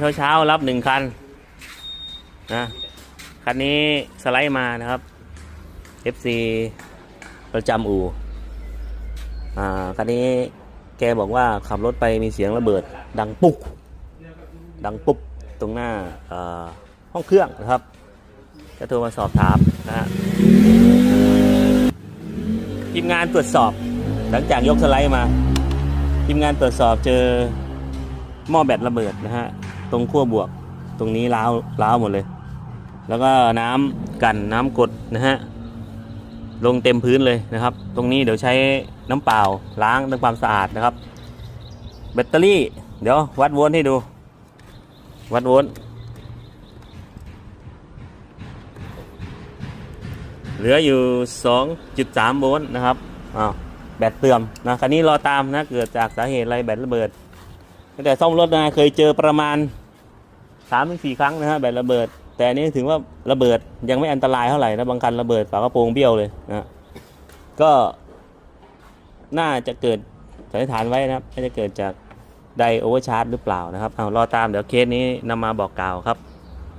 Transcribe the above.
เช้าเช้าๆรับหนึ่งคันนะคันนี้สไลด์มานะครับ FC ประจำอู่อ่าคันนี้แกบอกว่าขับรถไปมีเสียงระเบิด ดังปุ๊ก ดังปุ๊บตรงหน้าเอ่อห้องเครื่องนะครับก็โทรมาสอบถามนะฮะทีมงานตรวจสอบ หลังจากยกสไลด์มา ทีมงานตรวจสอบเจอหม้อแบตระเบิดนะฮะ ตรงขั้วบวก ตรงนี้ล้าวล้าวหมดเลย แล้วก็น้ำกันน้ำกดนะฮะลงเต็มพื้นเลยนะครับ ตรงนี้เดี๋ยวใช้น้ำเปล่าล้างทำความสะอาดนะครับ แบตเตอรี่ เดี๋ยววัดโวลต์ให้ดู วัดโวลต์เหลืออยู่ 2.3 โวลต์นะครับอ้าวแบตเสื่อมนะคันนี้รอตามนะเกิดจากสาเหตุอะไรแบตระเบิดตั้งแต่ซ่อมรถนะเคยเจอประมาณ สามถึงสี่ครั้งนะฮะแบตระเบิด แต่อันนี้ถึงว่าระเบิดยังไม่อันตรายเท่าไหร่นะบางคันระเบิดฝากระโปรงเบี้ยวเลยนะก็น่าจะเกิดสันนิษฐานไว้นะครับน่าจะเกิดจากไดโอเวอร์ชาร์จหรือเปล่านะครับเอารอตามเดี๋ยวเคสนี้นำมาบอกกล่าวครับ